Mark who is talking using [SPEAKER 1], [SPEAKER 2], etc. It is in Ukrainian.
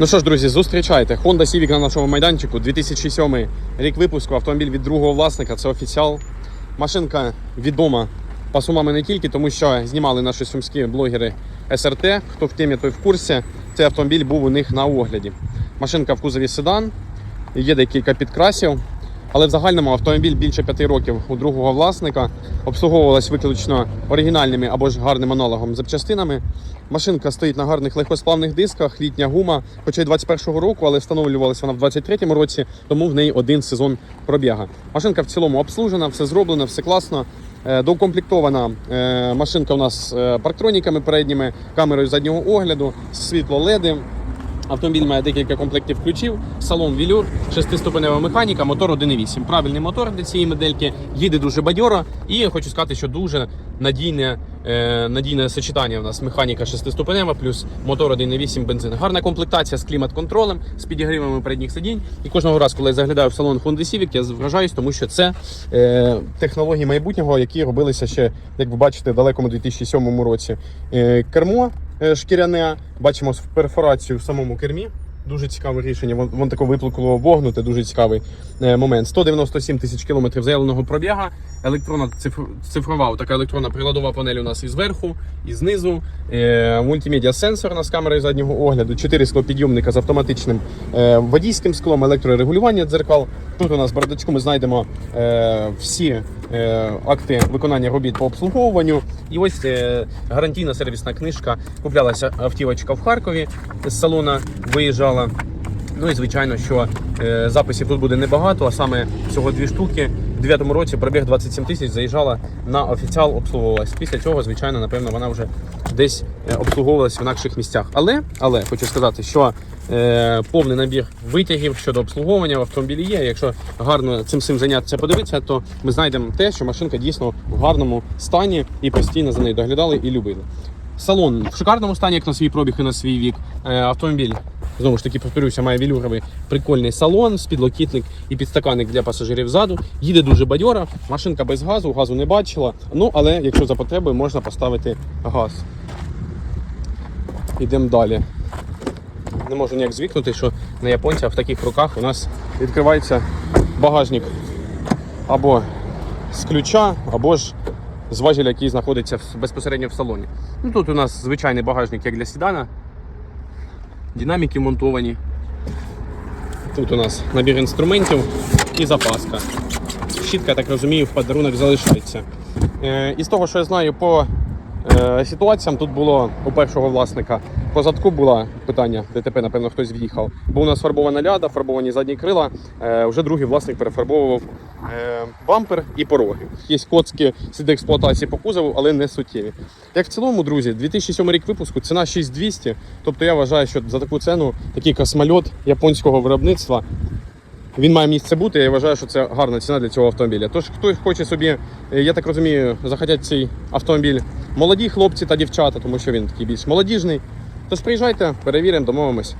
[SPEAKER 1] Ну що ж, друзі, зустрічайте. Honda Civic на нашому майданчику. 2007 рік випуску. Автомобіль від другого власника. Це офіціал. Машинка відома по сумами не тільки, тому що знімали наші сумські блогери СРТ. Хто в темі, той в курсі. Цей автомобіль був у них на огляді. Машинка в кузові седан, є декілька підкрасів. Але в загальному автомобіль більше п'яти років у другого власника обслуговувалась виключно оригінальними або ж гарним аналогом запчастинами. Машинка стоїть на гарних легкосплавних дисках, літня гума, хоча й 21-го року, але встановлювалася вона в 23-му році, тому в неї один сезон пробіга. Машинка в цілому обслужена, все зроблено, все класно. Е, Доукомплектована е, машинка у нас е, парктроніками передніми, камерою заднього огляду, світло леди. Автомобіль має декілька комплектів ключів, салон вілюр, шестиступенева механіка, мотор 1.8. Правильний мотор для цієї модельки, їде дуже бадьоро. І хочу сказати, що дуже надійне, е, надійне сочетання у нас механіка шестиступенева плюс мотор 1.8 бензин. Гарна комплектація з клімат-контролем, з підігрівами передніх сидінь. І кожного разу, коли я заглядаю в салон Honda Civic, я вражаюсь, тому що це е, технології майбутнього, які робилися ще, як ви бачите, в далекому 2007 році. Е, кермо шкіряне. Бачимо перфорацію в самому кермі. Дуже цікаве рішення. Вон, вон тако виплукало вогнуте, дуже цікавий е, момент. 197 тисяч кілометрів заявленого пробіга. Електронна цифр, цифрова така електронна приладова панель у нас і зверху, і знизу. Е, мультимедіа сенсор у з камерою заднього огляду. 4 склопідйомника з автоматичним е, водійським склом, електрорегулювання дзеркал. Тут у нас в бардачку ми знайдемо е, всі е, акти виконання робіт по обслуговуванню. І ось е, гарантійна сервісна книжка. Куплялася автівочка в Харкові з салона виїжджала. Ну і звичайно, що е, записів тут буде небагато, а саме всього дві штуки. У 9 році пробіг 27 тисяч, заїжджала на офіціал, обслуговувалась. Після цього, звичайно, напевно, вона вже десь е, обслуговувалась в інакших місцях. Але, але хочу сказати, що е, повний набір витягів щодо обслуговування в автомобілі є. Якщо гарно цим всім зайнятися, подивитися, то ми знайдемо те, що машинка дійсно в гарному стані і постійно за нею доглядали і любили. Салон в шикарному стані, як на свій пробіг і на свій вік. Е, Автомобіль, знову ж таки, повторюся, має вілюровий прикольний салон, підлокітник і підстаканник для пасажирів ззаду. Їде дуже бадьора, машинка без газу, газу не бачила. Ну, але якщо за потребою, можна поставити газ. Йдемо далі. Не можу ніяк звикнути, що на японцях в таких руках у нас відкривається багажник або з ключа, або ж з важеля, який знаходиться безпосередньо в салоні. Ну, тут у нас звичайний багажник, як для седана. Динаміки монтовані. Тут у нас набір інструментів і запаска. Щітка, так розумію, в подарунок залишається. Е, із того, що я знаю по е, ситуаціям, тут було у першого власника по задку було питання, ДТП, напевно, хтось в'їхав. Бо у нас фарбована ляда, фарбовані задні крила. Е, вже другий власник перефарбовував е, бампер і пороги. Є коцки сліди експлуатації по кузову, але не суттєві. Як в цілому, друзі, 2007 рік випуску, ціна 6200. Тобто я вважаю, що за таку ціну такий космольот японського виробництва він має місце бути. Я вважаю, що це гарна ціна для цього автомобіля. Тож, хто хоче собі, е, я так розумію, захотять цей автомобіль молоді хлопці та дівчата, тому що він такий більш молодіжний. Тож приїжджайте, перевіримо, домовимось.